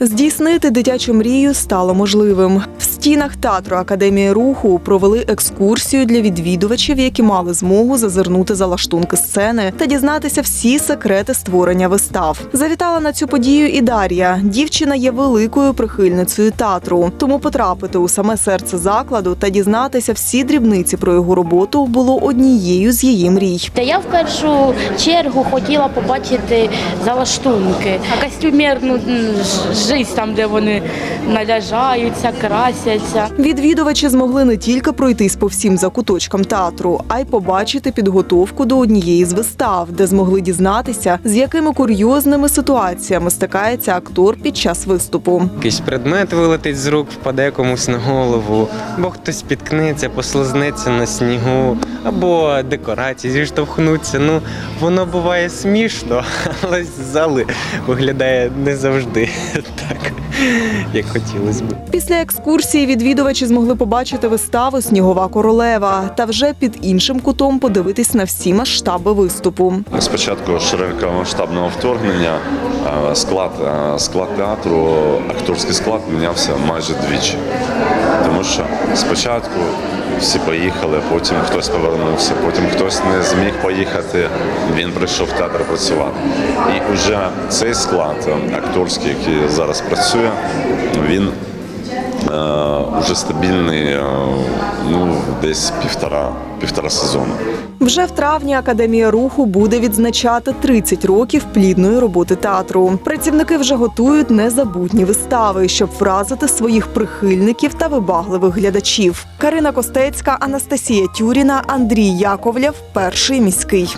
Здійснити дитячу мрію стало можливим. Стінах театру Академії руху провели екскурсію для відвідувачів, які мали змогу зазирнути за лаштунки сцени та дізнатися всі секрети створення вистав. Завітала на цю подію і Дар'я. Дівчина є великою прихильницею театру, тому потрапити у саме серце закладу та дізнатися всі дрібниці про його роботу було однією з її мрій. Та я в першу чергу хотіла побачити залаштунки, костюмерну м, ж- жизнь там, де вони наряжаються, красяться. Відвідувачі змогли не тільки пройтись по всім закуточкам театру, а й побачити підготовку до однієї з вистав, де змогли дізнатися, з якими курйозними ситуаціями стикається актор під час виступу. Якийсь предмет вилетить з рук, впаде комусь на голову, або хтось спіткнеться, послизнеться на снігу, або декорації зіштовхнуться. Ну, воно буває смішно, але з зали виглядає не завжди так, як хотілося б. Після екскурсії відвідувачі змогли побачити виставу Снігова королева та вже під іншим кутом подивитись на всі масштаби виступу. Спочатку широкомасштабного вторгнення склад, склад театру, акторський склад мінявся майже двічі. Тому що спочатку всі поїхали, потім хтось повернувся, потім хтось не зміг поїхати, він прийшов в театр працювати. І вже цей склад е, акторський, який зараз працює, він е, вже стабільний е, ну, десь півтора, півтора сезону. Вже в травні Академія руху буде відзначати 30 років плідної роботи театру. Працівники вже готують незабутні вистави, щоб вразити своїх прихильників та вибагливих глядачів. Карина Костецька, Анастасія Тюріна, Андрій Яковлєв, перший міський.